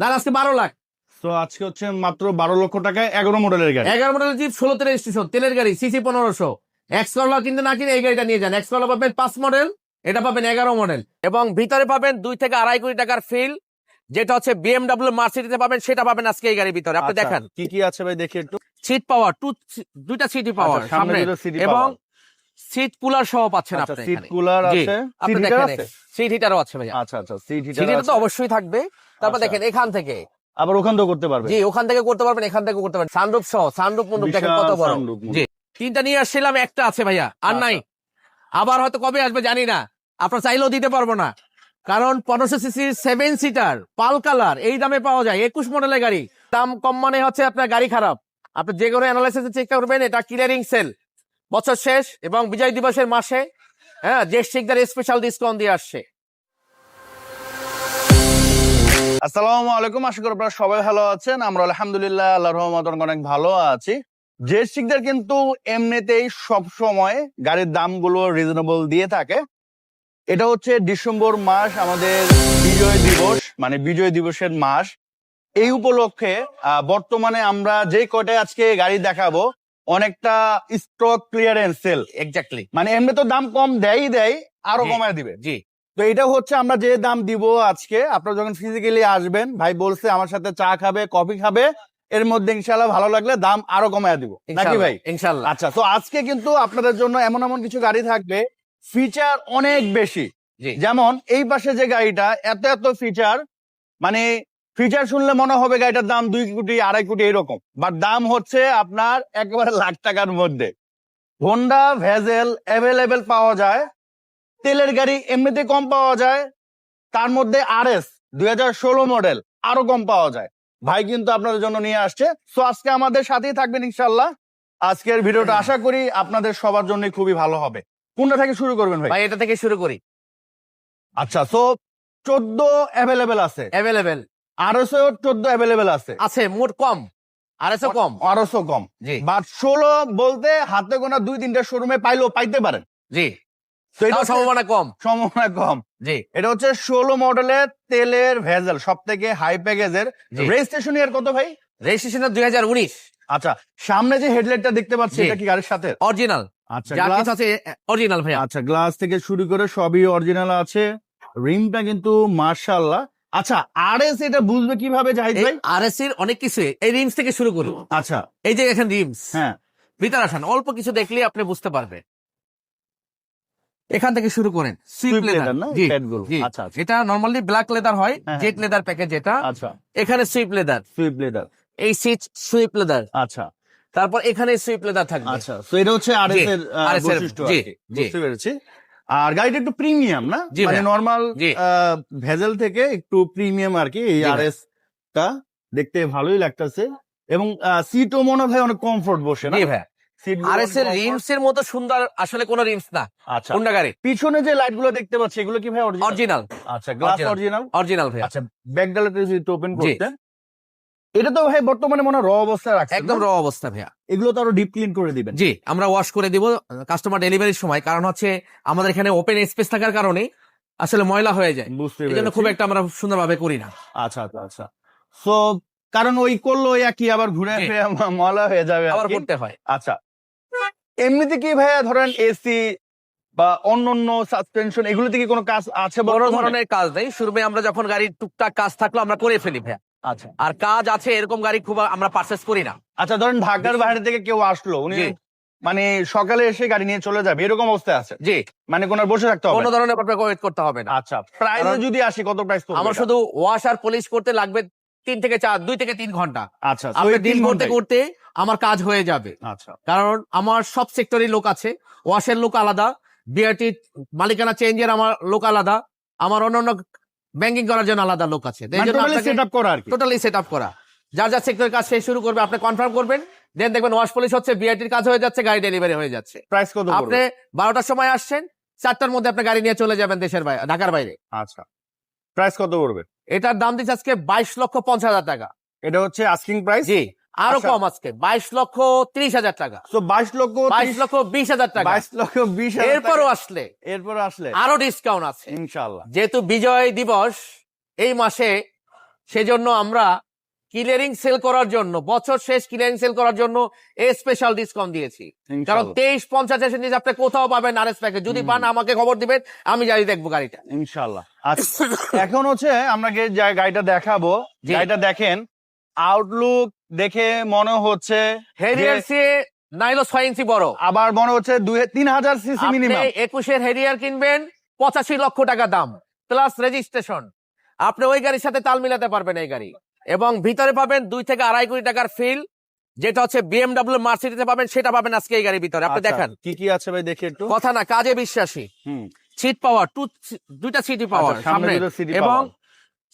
দাম আজকে বারো লাখ। তো আজকে হচ্ছে মাত্র বারো লক্ষ টাকায় এগারো মডেলের গাড়ি। এগারো মডেল জিপ ষোলোতে রেজিস্ট্রেশন তেলের গাড়ি সিসি পনেরোশো। এক্স করলা কিনতে না কিনে এই গাড়িটা নিয়ে যান। এক্স করলা পাবেন পাঁচ মডেল এটা পাবেন এগারো মডেল এবং ভিতরে পাবেন দুই থেকে আড়াই কোটি টাকার ফিল যেটা হচ্ছে বিএমডাব্লিউ মার্সিডিতে পাবেন সেটা পাবেন আজকে এই গাড়ির ভিতরে। আপনি আচ্ছা, দেখেন। কি কি আছে ভাই দেখি একটু। সিট পাওয়ার টু দুইটা সিটি পাওয়ার আচ্ছা, সামনে এবং। সিট কুলার সহ পাচ্ছেন আচ্ছা আপনি সিট কুলার আছে। সিট হিটার আছে? সিট হিটারও আছে ভাইয়া। আচ্ছা আচ্ছা সিট হিটার তো অবশ্যই থাকবে। তারপর আচ্ছা। দেখেন এখান থেকে। আবার ওখান থেকে করতে পারবে জি ওখান থেকে করতে পারবেন এখান থেকে করতে পারবেন। সানরুফ সহ সানরুফ মন্ডপ দেখেন কত বড়। জি তিনটা নিয়ে আসছিলাম একটা আছে ভাইয়া আর আচ্ছা। নাই। আবার হয়তো কবে আসবে জানি না। আপনার চাইলেও দিতে পারব না। কারণ পনেরোশো CC seven seater pearl colour এই দামে পাওয়া যায়। একুশ মডেলের গাড়ি। দাম কম মানে হচ্ছে আপনার গাড়ি খারাপ। আপনি যে কোনো অ্যানালাইসিস চেক করবেন এটা ক্লিয়ারিং সেল বছর শেষ এবং বিজয় দিবসের মাসে হ্যাঁ যে শিকদার স্পেশাল ডিসকাউন্ট দিয়ে আসছে। আসসালামু আলাইকুম, আশা করি আপনারা সবাই ভালো আছেন। আমরা আলহামদুলিল্লাহ, আল্লাহর রহমত অনেক ভালো আছি। যে শিকদার কিন্তু এমনিতেই সব সময় গাড়ির দামগুলো রিজনেবল দিয়ে থাকে। এটা হচ্ছে ডিসেম্বর মাস, আমাদের বিজয় দিবস মানে বিজয় দিবসের মাস। এই উপলক্ষে বর্তমানে আমরা যে কয়টায় আজকে গাড়ি দেখাবো অনেকটা স্টক ক্লিয়ারেন্স সেল এক্স্যাক্টলি মানে এমনি তো দাম কম দেয়ই দেয় আরও কমায় দিবে। জি। তো এটা হচ্ছে আমরা যে দাম দিব আজকে আপনারা যখন ফিজিক্যালি আসবেন ভাই বলছে আমার সাথে চা খাবে কফি খাবে এর মধ্যে ইনশাল্লাহ ভালো লাগলে দাম আরও কমায় দিব। নাকি ভাই? ইনশাল্লাহ আচ্ছা তো আজকে কিন্তু আপনাদের জন্য এমন এমন কিছু গাড়ি থাকবে ফিচার অনেক বেশি। যেমন এই পাশে যে গাড়িটা এত এত ফিচার মানে ফিচার শুনলে মনে হবে গাড়িটার দাম দুই কোটি আড়াই কোটি এরকম। বাট দাম হচ্ছে আপনার একেবারে লাখ টাকার মধ্যে। হোন্ডা ভেজেল অ্যাভেলেবেল পাওয়া যায়। তেলের গাড়ি এমনিতে কম পাওয়া যায়। তার মধ্যে আর এস দুই হাজার ষোলো মডেল আরও কম পাওয়া যায়। ভাই কিন্তু আপনাদের জন্য নিয়ে আসছে। সো আজকে আমাদের সাথেই থাকবেন ইনশাল্লাহ আজকের ভিডিওটা আশা করি আপনাদের সবার জন্য খুবই ভালো হবে। কোনটা থেকে শুরু করবেন ভাই? ভাই এটা থেকে শুরু করি। আচ্ছা সো চোদ্দ অ্যাভেলেবেল আছে। অ্যাভেলেবেল আরোশো চোদ্দ অ্যাভেলেবেল আছে। আছে মোট কম। আর এসে কম। আরোশো কম। জি। বাট ষোলো বলতে হাতে গোনা দুই তিনটা শোরুমে পাইলেও পাইতে পারেন। জি। সম্ভাবনা কম। সম্ভাবনা কম। জি। এটা হচ্ছে ষোলো মডেলের তেলের ভেজেল সব থেকে হাই প্যাকেজের রেজিস্ট্রেশন ইয়ার কত ভাই? রেজিস্ট্রেশন দুই হাজার উনিশ। আচ্ছা সামনে যে হেডলাইটটা দেখতে পাচ্ছি জি। এটা কি গাড়ির সাথে? অরিজিনাল আচ্ছা গ্লাস আছে অরিজিনাল ভাইয়া। আচ্ছা গ্লাস থেকে শুরু করে সবই অরিজিনাল আছে। রিমটা কিন্তু মার্শাল্লাহ আচ্ছা আর এস এটা বুঝবে কীভাবে জাহিদ ভাই? আর এস এর অনেক কিছু এই রিমস থেকে শুরু করুন। আচ্ছা। এই যে এখানে রিমস। হ্যাঁ। ভিতরে আসেন অল্প কিছু দেখলে আপনি বুঝতে পারবেন। এখান থেকে শুরু করেন। সুইপ লেদার আচ্ছা, আচ্ছা। এটা নরমালি ব্ল্যাক লেদার হয় জেট লেদার প্যাকেজ যেটা আচ্ছা। এখানে সুইপ লেদার সুইপ লেদার এই সিট সুইপ লেদার আচ্ছা। তারপর এখানে সুইপ লেদার থাকবে। আচ্ছা তো এটা হচ্ছে আর জি, এস এর বৈশিষ্ট্য। বুঝতে পেরেছি। আর গাড়িটা একটু প্রিমিয়াম না? মানে। নর্মাল। ভেজেল থেকে একটু প্রিমিয়াম আর কি এই আর এস টা দেখতে ভালোই লাগতেছে। এবং সিটও মনে হয় অনেক কমফোর্ট বসে না? ভাই। আর এস এর রিমস এর মতো সুন্দর আসলে কোন রিমস না। আচ্ছা। গাড়ি পিছনে যে লাইটগুলো দেখতে পাচ্ছি এগুলো কি ভাই অরিজিনাল আচ্ছা গ্লাস অরিজিনাল অরিজিনাল ভাই আচ্ছা ব্যাক যদি ওপেন। করতে। এটা তো ভাই বর্তমানে মনে র অবস্থায় রাখছে একদম র অবস্থা ভাইয়া। এগুলো তো আরও ডিপ ক্লিন করে দিবেন। জি আমরা ওয়াশ করে দিব কাস্টমার ডেলিভারির সময়। কারণ হচ্ছে আমাদের এখানে ওপেন স্পেস থাকার কারণে আসলে ময়লা হয়ে যায়। বুঝতে এই জন্য পেরেছি। খুব একটা আমরা সুন্দরভাবে করি না। আচ্ছা আচ্ছা আচ্ছা। সো কারণ ওই করল একই আবার ঘুরে। ফিরে ময়লা হয়ে যাবে আবার করতে হয়। আচ্ছা। এমনিতে কি ভাইয়া ধরেন এসি বা অন্য অন্য সাসপেনশন এগুলোতে কি কোনো কাজ আছে বড় ধরনের কাজ নেই। শুরুমে আমরা যখন গাড়ির টুকটাক কাজ থাকল আমরা করে ফেলি ভাইয়া। আচ্ছা। আর কাজ আছে এরকম গাড়ি খুব আমরা পারচেস করি না। আচ্ছা ধরেন ঢাকার বাইরে থেকে কেউ আসলো উনি জি। মানে সকালে এসে গাড়ি নিয়ে চলে যাবে এরকম অবস্থায় আছে? জি। মানে কোন আর বসে থাকতে হবে কোনো না? ধরনের আপনাকে ওয়েট করতে হবে না। আচ্ছা প্রাইস কারণ- যদি আসি কত প্রাইস আমার শুধু ওয়াশ আর পলিশ করতে লাগবে তিন থেকে চার দুই থেকে তিন ঘণ্টা। আচ্ছা তো আপনি এই তিন ডিল করতে ঘন্টায়- করতে আমার কাজ হয়ে যাবে। আচ্ছা। কারণ আমার সব সেক্টরের লোক আছে ওয়াশের লোক আলাদা বিআরটি মালিকানা চেঞ্জের আমার লোক আলাদা আমার অন্যান্য ব্যাংকিং করার জন্য আলাদা লোক আছে। টোটালি সেট আপ করা যার যা সেক্টরের কাজ সে শুরু করবে আপনি কনফার্ম করবেন দেন দেখবেন ওয়াশ পলিশ হচ্ছে বিআইটির কাজ হয়ে যাচ্ছে গাড়ি ডেলিভারি হয়ে যাচ্ছে। প্রাইস কত আপনি বারোটার সময় আসছেন চারটার মধ্যে আপনি গাড়ি নিয়ে চলে যাবেন দেশের বাইরে ঢাকার বাইরে। আচ্ছা। প্রাইস কত পড়বে? এটার দাম দিচ্ছে আজকে বাইশ লক্ষ পঞ্চাশ হাজার টাকা। এটা হচ্ছে আস্কিং প্রাইস জি। আরও আচ্ছা। কম আজকে বাইশ লক্ষ ত্রিশ হাজার টাকা। তো বাইশ লক্ষ বাইশ লক্ষ বিশ হাজার টাকা। বাইশ লক্ষ বিশ এরপরও আসলে। এরপর আসলে। আরও ডিসকাউন্ট আছে। ইনশাল্লাহ যেহেতু বিজয় দিবস এই মাসে সেজন্য আমরা ক্লিয়ারিং সেল করার জন্য বছর শেষ ক্লিয়ারিং সেল করার জন্য স্পেশাল ডিসকাউন্ট দিয়েছি। কারণ তেইশ পঞ্চাশ এসে নিচে আপনি কোথাও পাবেন আর এস প্যাকেজ যদি পান আমাকে খবর দিবেন আমি জানি দেখব গাড়িটা। ইনশাল্লাহ আচ্ছা এখন হচ্ছে যে গাড়িটা দেখাবো। গাড়িটা দেখেন আউটলুক দেখে মনে হচ্ছে হেরিয়ার নাইলো ছয় ইঞ্চি বড়। আবার মনে হচ্ছে দুই তিন হাজার সিসি মিনিমাম একুশের হেরিয়ার কিনবেন পঁচাশি লক্ষ টাকা দাম প্লাস রেজিস্ট্রেশন আপনি ওই গাড়ির সাথে তাল মিলাতে পারবেন এই গাড়ি। এবং ভিতরে পাবেন দুই থেকে আড়াই কোটি টাকার ফিল যেটা হচ্ছে বিএমডাব্লিউ মার্সিডিতে পাবেন সেটা পাবেন আজকে এই গাড়ির ভিতরে। আপনি দেখান। কি কি আছে ভাই দেখি একটু। কথা না কাজে বিশ্বাসী। হুম। সিট পাওয়ার টু দুইটা সিটই পাওয়ার আচ্ছা, সামনে এবং।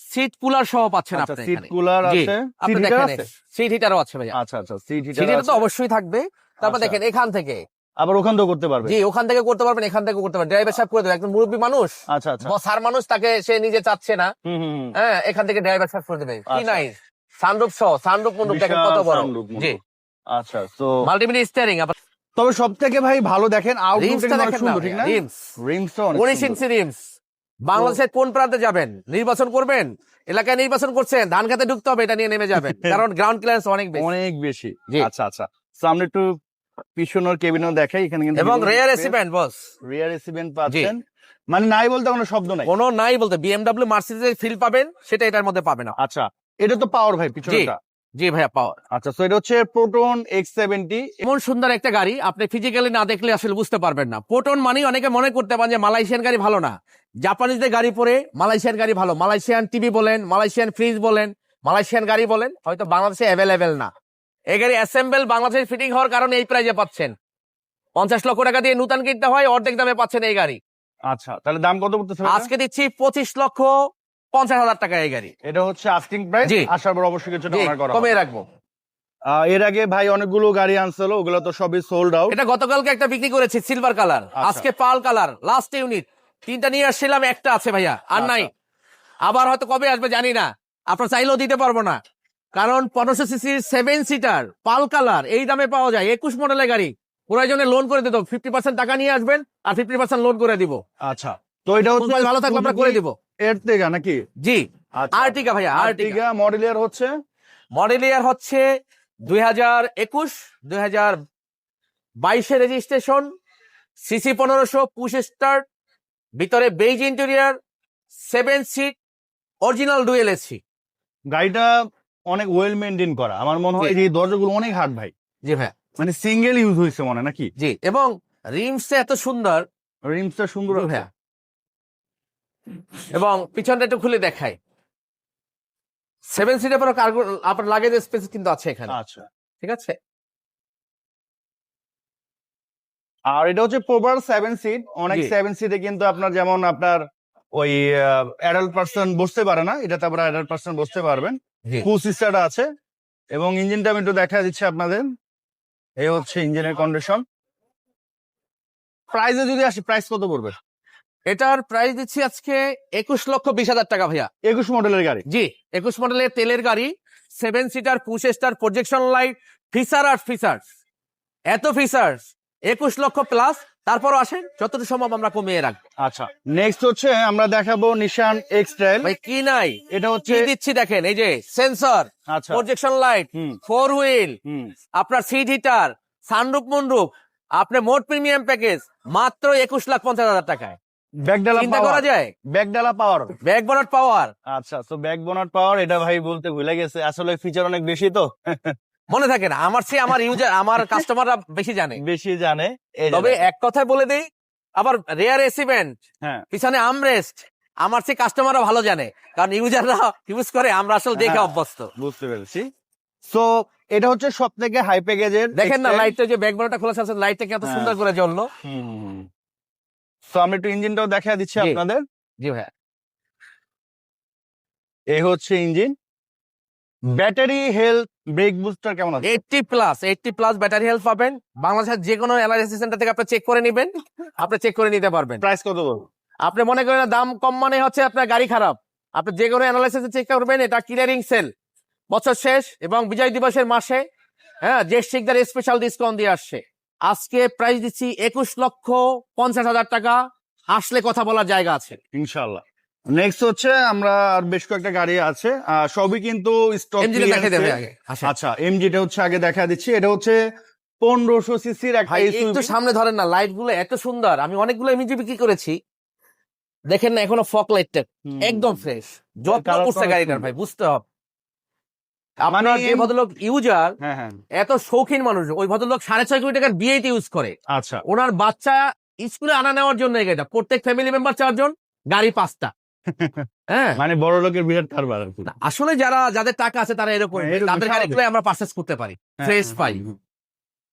সিট কুলার সহ পাচ্ছেন আচ্ছা আপনি সিট কুলার আছে। সিট হিটার আছে? সিট হিটারও আছে ভাইয়া। আচ্ছা আচ্ছা সিট হিটার তো অবশ্যই থাকবে। তারপর আচ্ছা। দেখেন এখান থেকে। আবার ওখান থেকে করতে পারবে? জি ওখান থেকে করতে পারবেন এখান থেকে করতে পারবেন। ড্রাইভার সাহেব করে দেবে একজন মুরব্বী মানুষ আচ্ছা আচ্ছা। বসার মানুষ তাকে সে নিজে চাচ্ছে না। হ্যাঁ এখান থেকে ড্রাইভার সাহেব করে দেবে। কি আচ্ছা। নাই সানরূপ সহ সানরূপ মন্ডপ দেখেন কত বড়। জি। আচ্ছা তো মাল্টিমিডিয়া স্টিয়ারিং আবার তবে সব থেকে ভাই ভালো দেখেন আউটলুক অনেক দেখেন সুন্দর ঠিক না? রিমস রিমস উনিশ ইঞ্চি রিমস বাংলাদেশের কোন প্রান্তে যাবেন? নির্বাচন করবেন? এলাকায় নির্বাচন করছেন? ধান খেতে ঢুকতে হবে এটা নিয়ে নেমে যাবেন। কারণ গ্রাউন্ড ক্লিয়ারেন্স অনেক বেশি। অনেক বেশি। আচ্ছা আচ্ছা। সামনে একটু পিছনের কেবিনও দেখাই এখানে কিন্তু এবং রেয়ার এসিমেন্ট বস রিয়ার এসিমেন্ট পাচ্ছেন। মানে নাই বলতে কোনো শব্দ নাই। কোনো নাই বলতে বিএমডব্লিউ মার্সিডিজের ফিল পাবেন সেটা এটার মধ্যে পাবে না। আচ্ছা এটা তো পাওয়ার ভাই পিছনেটা জি ভাইয়া পাওয়ার আচ্ছা তো এটা হচ্ছে প্রোটন এক্স সেভেন্টি এমন সুন্দর একটা গাড়ি আপনি ফিজিক্যালি না দেখলে আসলে বুঝতে পারবেন না। প্রোটন মানে অনেকে মনে করতে পারেন যে মালয়েশিয়ান গাড়ি ভালো না। জাপানিজদের গাড়ি পরে মালয়েশিয়ান গাড়ি ভালো। মালয়েশিয়ান টিভি বলেন মালয়েশিয়ান ফ্রিজ বলেন মালয়েশিয়ান গাড়ি বলেন হয়তো বাংলাদেশে অ্যাভেলেবেল না। এই গাড়ি অ্যাসেম্বল বাংলাদেশে ফিটিং হওয়ার কারণে এই প্রাইজে পাচ্ছেন। পঞ্চাশ লক্ষ টাকা দিয়ে নতুন কিনতে হয় অর্ধেক দামে পাচ্ছেন এই গাড়ি। আচ্ছা তাহলে দাম কত আজকে দিচ্ছি পঁচিশ লক্ষ পঞ্চাশ হাজার টাকা এই গাড়ি। এটা হচ্ছে আস্কিং প্রাইস। আসার পর অবশ্যই হবে। কমিয়ে রাখব। এর আগে ভাই অনেকগুলো গাড়ি আনছিল ওগুলো তো সবই সোল্ড আউট এটা গতকালকে একটা বিক্রি করেছি সিলভার কালার আচ্ছা। আজকে পাল কালার লাস্ট ইউনিট তিনটা নিয়ে আসছিলাম একটা আছে ভাইয়া আর আচ্ছা। নাই। আবার হয়তো কবে আসবে জানি না আপনার চাইলেও দিতে পারব না। কারণ পনেরোশো সিসির সেভেন সিটার পাল কালার এই দামে পাওয়া যায়। একুশ মডেলের গাড়ি প্রয়োজনে লোন করে দিত। ফিফটি পার্সেন্ট টাকা নিয়ে আসবেন আর ফিফটি পার্সেন্ট লোন করে দিব। আচ্ছা। তো এটা হচ্ছে ভালো থাকলে আমরা করে দিব। এরতেগা নাকি? জি আচ্ছা। আর্টিকা ভাইয়া আর্টিগা মডেল ইয়ার হচ্ছে? মডেল ইয়ার হচ্ছে দুই হাজার একুশ দুই হাজার বাইশে রেজিস্ট্রেশন সিসি পনেরোশো পুশ স্টার্ট ভিতরে beige interior seven seat original dual AC গাড়িটা অনেক ওয়েল মেনটেন করা। আমার মনে হয় এই দরজাগুলো অনেক হার্ড ভাই। জি ভাই মানে সিঙ্গেল ইউজ হয়েছে মনে হয় নাকি? জি এবং রিমস এত সুন্দর। রিমসটা সুন্দর ভাইয়া। এবং পিছনটা একটু খুলে দেখাই। সেভেন সিটের পর কার্গো আপনার লাগেজ স্পেস কিন্তু আছে এখানে। আচ্ছা। ঠিক আছে? আর এটা হচ্ছে প্রপার সেভেন সিট অনেক সেভেন সিটে কিন্তু আপনার যেমন আপনার ওই অ্যাডাল্ট পার্সন বসতে পারে না এটাতে আপনারা অ্যাডাল্ট পার্সন বসতে পারবেন। ফুল সিস্টারটা আছে এবং ইঞ্জিনটা আমি একটু দেখা দিচ্ছি আপনাদের। এই হচ্ছে ইঞ্জিনের কন্ডিশন প্রাইসে যদি আসি প্রাইস কত পড়বে? এটার প্রাইস দিচ্ছি আজকে একুশ লক্ষ বিশ হাজার টাকা ভাইয়া। একুশ মডেলের গাড়ি? জি একুশ মডেলের তেলের গাড়ি seven seater push start projection light feature আর ফিচার্স এত ফিচার্স একুশ লক্ষ প্লাস তারপর আসেন যতটুকু সম্ভব আমরা কমিয়ে রাখব। আচ্ছা নেক্সট হচ্ছে আমরা দেখাবো নিশান এক্স ট্রাইল ভাই কি নাই? এটা হচ্ছে দিচ্ছি দেখেন এই যে সেন্সর আচ্ছা। প্রজেকশন লাইট ফোর হুইল হুম। আপনার সিট হিটার সানরূপ মনরূপ আপনার মোট প্রিমিয়াম প্যাকেজ মাত্র একুশ লাখ পঞ্চাশ হাজার টাকায়। ব্যাকডালা চিন্তা করা যায়? ব্যাকডালা পাওয়ার পাওয়ার আচ্ছা তো ব্যাকবোনার পাওয়ার এটা ভাই বলতে ভুলে গেছে। আসলে ফিচার অনেক বেশি তো। মনে থাকে না আমার চেয়ে আমার ইউজার আমার কাস্টমাররা বেশি জানে। বেশি জানে তবে এক কথায় বলে দেই আবার রেয়ার এসিভেন্ট হ্যাঁ। পিছনে আমরেস্ট আমার চেয়ে কাস্টমাররা ভালো জানে। কারণ ইউজাররা ইউজ করে আমরা আসলে দেখে হ্যাঁ। অভ্যস্ত। বুঝতে পেরেছি। তো এটা হচ্ছে সব থেকে হাই প্যাকেজের দেখেন না লাইটটা যে ব্যাক বনাটা খোলা আছে লাইটটা কি এত হ্যাঁ। সুন্দর করে জ্বললো? তো আমি একটু ইঞ্জিনটাও দেখা দিচ্ছি আপনাদের। জি ভাইয়া। এই হচ্ছে engine. Battery health brake booster কেমন আছে? Eighty plus eighty plus battery health পাবেন। বাংলাদেশের যে কোনো এলআইসি সেন্টার থেকে আপনি চেক করে নেবেন। আপনি চেক করে নিতে পারবেন। প্রাইস কত বলব? আপনি মনে করেন দাম কম মানে হচ্ছে আপনার গাড়ি খারাপ। আপনি যে কোনো অ্যানালাইসিস চেক করবেন এটা ক্লিয়ারিং সেল বছর শেষ এবং বিজয় দিবসের মাসে হ্যাঁ শিকদার স্পেশাল ডিসকাউন্ট দিয়ে আসছে। আজকে প্রাইস দিচ্ছি একুশ লক্ষ পঞ্চাশ হাজার টাকা। আসলে কথা বলার জায়গা আছে। ইনশাল্লাহ নেক্সট হচ্ছে আমরা আর বেশ কয়েকটা গাড়ি আছে সবই কিন্তু স্টক। আচ্ছা এমজিটা হচ্ছে আগে দেখা দিচ্ছি এটা হচ্ছে পনেরোশো সিসির একটা SUV একটু সামনে ধরেন না লাইটগুলো এত সুন্দর আমি অনেকগুলো এমজি বিক্রি করেছি। দেখেন না এখনও ফক লাইটটা। একদম ফ্রেশ Colour করছে গাড়িটার ভাই বুঝতে হবে। আপনার যে ভদ্রলোক ইউজার হ্যাঁ হ্যাঁ। এত শৌখিন মানুষ। ওই ভদ্রলোক সাড়ে ছয় কোটি টাকার বিয়েতে ইউজ করে। আচ্ছা। ওনার বাচ্চা স্কুলে আনা নেওয়ার জন্য গাড়িটা। প্রত্যেক ফ্যামিলি মেম্বার চারজন গাড়ি পাঁচটা। হ্যাঁ। মানে বড় লোকের বিরাট কারবার আসলে যারা যাদের টাকা আছে তারা এরকম। হ্যাঁ, তাদের গাড়িগুলো আমরা পারচেস করতে পারি। ফ্রেশ পাই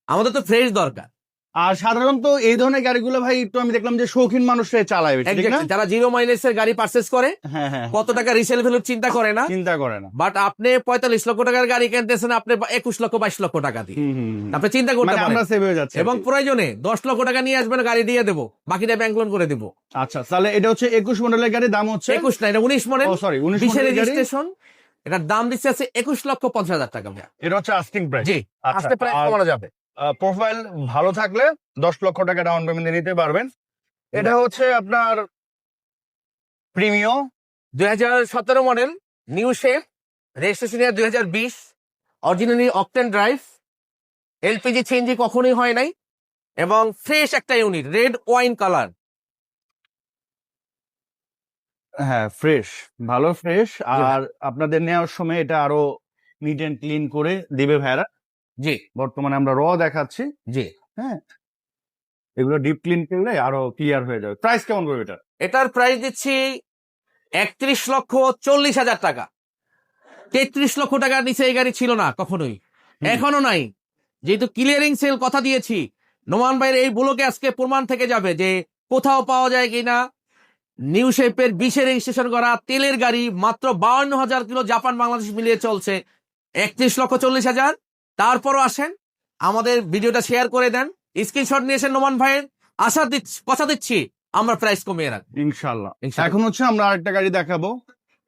আমাদের তো ফ্রেশ দরকার। আর সাধারণত এই ধরনের গাড়িগুলো ভাই একটু আমি দেখলাম যে শৌখিন মানুষরা চালায় ঠিক না? যারা জিরো মাইলেজ এর গাড়ি পারচেস করে হ্যাঁ হ্যাঁ। কত টাকা রিসেল ভ্যালুর চিন্তা করে না। চিন্তা করে না। বাট আপনি পঁয়তাল্লিশ লক্ষ টাকার গাড়ি কিনতেছেন আপনি একুশ লক্ষ বাইশ লক্ষ টাকা দিয়ে। আপনি চিন্তা করতে মানে পারেন। আমরা সেভ হয়ে যাচ্ছি এবং প্রয়োজনে দশ লক্ষ টাকা নিয়ে আসবেন গাড়ি দিয়ে দেবো বাকিটা ব্যাংক লোন করে দেবো। আচ্ছা তাহলে এটা হচ্ছে একুশ মডেলের গাড়ির দাম হচ্ছে? একুশ না এটা উনিশ মডেল সরি উনিশ রেজিস্ট্রেশন এটার দাম দিচ্ছে আছে একুশ লক্ষ পঞ্চাশ হাজার টাকা এটা হচ্ছে আস্কিং প্রাইস জি আসতে প্রায় কমানো যাবে। প্রোফাইল ভালো থাকলে দশ লক্ষ টাকা ডাউন পেমেন্ট নিতে পারবেন। এটা হচ্ছে আপনার প্রিমিয়ম দুই হাজার সতেরো model new shape registration year দুই হাজার বিশ অরিজিনালি অকটেন ড্রাইভ এলপিজি চেঞ্জি কখনোই হয় নাই এবং ফ্রেশ একটা ইউনিট রেড ওয়াইন কালার হ্যাঁ ফ্রেশ ভালো ফ্রেশ আর আপনাদের নেওয়ার সময় এটা আরও নিট এন্ড ক্লিন করে দিবে ভাইরা। জি। বর্তমানে আমরা র দেখাচ্ছি। জি। হ্যাঁ? এগুলো ডিপ ক্লিন করলে আরও ক্লিয়ার হয়ে যাবে। প্রাইস কেমন করবে এটা এটার প্রাইস দিচ্ছি একত্রিশ লক্ষ চল্লিশ হাজার টাকা। তেত্রিশ লক্ষ টাকার নিচে এই গাড়ি ছিল না কখনোই। এখনও নাই। যেহেতু ক্লিয়ারিং সেল কথা দিয়েছি নোমান ভাইয়ের এই বুলোকে আজকে প্রমাণ থেকে যাবে যে কোথাও পাওয়া যায় কিনা। নিউ শেপের বিশে রেজিস্ট্রেশন করা তেলের গাড়ি মাত্র বাউন্ন হাজার কিলো জাপান বাংলাদেশ মিলিয়ে চলছে। একত্রিশ লক্ষ চল্লিশ হাজার। তারপরও আসেন আমাদের ভিডিওটা শেয়ার করে দেন। স্ক্রিনশট নিয়ে এসেন নোমান ভাইয়ের। আশা দিচ্ছি কথা দিচ্ছি আমরা প্রাইস কমিয়ে রাখব। ইনশাল্লাহ এখন হচ্ছে আমরা আরেকটা গাড়ি দেখাবো।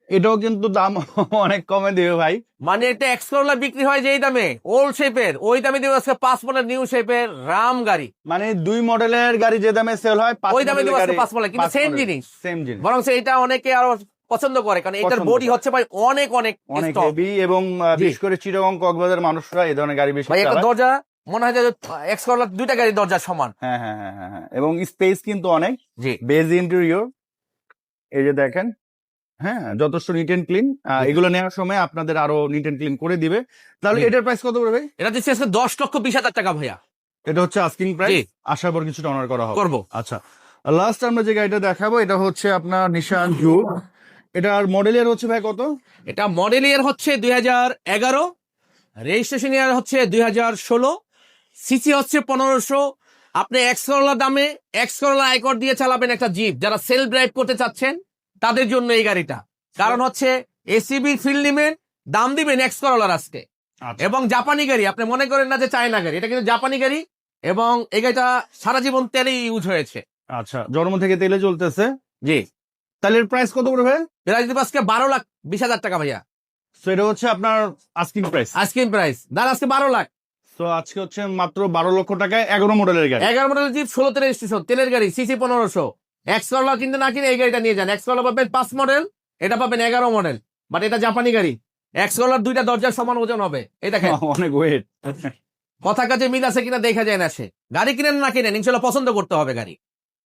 এটাও কিন্তু দাম অনেক কমে দেবে ভাই। মানে এটা এক্সকরলা বিক্রি হয় যেই দামে ওল্ড শেপের ওই দামে দিব আজকে পাঁচ মডেল নিউ শেপের রাম গাড়ি। মানে দুই মডেলের গাড়ি যে দামে সেল হয় ওই দামে দিব আজকে পাঁচ মডেল কিন্তু সেম জিনিস। সেম জিনিস। বরং এটা অনেকে আরও পছন্দ করে কারণ এটার বডি হচ্ছে ভাই অনেক অনেক অনেক। হেভি এবং বিশেষ করে চিরগং কক্সবাজার মানুষরা এই ধরনের গাড়ি বেশি ভাই একটা দরজা মনে হয় যে এক্সকরলা দুইটা গাড়ি দরজা সমান। হ্যাঁ হ্যাঁ হ্যাঁ হ্যাঁ হ্যাঁ এবং স্পেস কিন্তু অনেক। জি। বেজ ইন্টেরিয়র এই যে দেখেন হ্যাঁ যথেষ্ট নিট এন্ড ক্লিন এগুলো নেওয়ার সময় আপনাদের আরও নিট এন্ড ক্লিন করে দিবে। তাহলে এটার প্রাইস কত পড়বে এটা দিচ্ছে আজকে দশ লক্ষ বিশ হাজার টাকা ভাইয়া। এটা হচ্ছে আস্কিং প্রাইস আসার পর কিছুটা অনার করা হবে। করব। আচ্ছা লাস্ট আমরা যে গাড়িটা দেখাবো এটা হচ্ছে আপনার নিশান জুক এটার মডেল ইয়ার হচ্ছে ভাই কত? এটা মডেল ইয়ার হচ্ছে দুই হাজার এগারো রেজিস্ট্রেশন ইয়ার হচ্ছে দুই হাজার ষোলো সিসি হচ্ছে পনেরোশো। আপনি এক্স করলা দামে এক্স করলা আয়কর দিয়ে চালাবেন একটা জিপ যারা সেলফ ড্রাইভ করতে চাচ্ছেন তাদের জন্য এই গাড়িটা। কারণ হচ্ছে এসিবি ফিল্ড নেবেন দাম দিবেন এক্স করলার আজকে। আচ্ছা। এবং জাপানি গাড়ি আপনি মনে করেন না যে চায়না গাড়ি এটা কিন্তু জাপানি গাড়ি এবং এই গাড়িটা সারা জীবন তেলেই ইউজ হয়েছে। আচ্ছা জন্ম থেকে তেলে চলতেছে। জি। তাহলে এর প্রাইস কত পড়বে প্রাইস দিব আজকে বারো লাখ বিশ হাজার টাকা ভাইয়া। তো এটা হচ্ছে আপনার আস্কিং প্রাইস আইসক্রিম প্রাইস দাঁড় আজকে বারো লাখ। তো আজকে হচ্ছে মাত্র বারো লক্ষ টাকায় এগারো মডেলের গাড়ি। এগারো মডেল জিপ ষোলোতে রেজিস্ট্রেশন তেলের গাড়ি সিসি পনেরোশো। এক্স করলা কিনতে না কিনে এই গাড়িটা নিয়ে যান। এক্স করলা পাবেন পাঁচ মডেল এটা পাবেন এগারো মডেল বাট এটা জাপানি গাড়ি। এক্স করলার দুইটা দরজার সমান ওজন হবে। এই দেখেন। অনেক ওয়েট কথা কাজে মিল আছে কিনা দেখা যায় না সে। গাড়ি কিনেন না কিনেন ইনশাল্লাহ পছন্দ করতে হবে গাড়ি।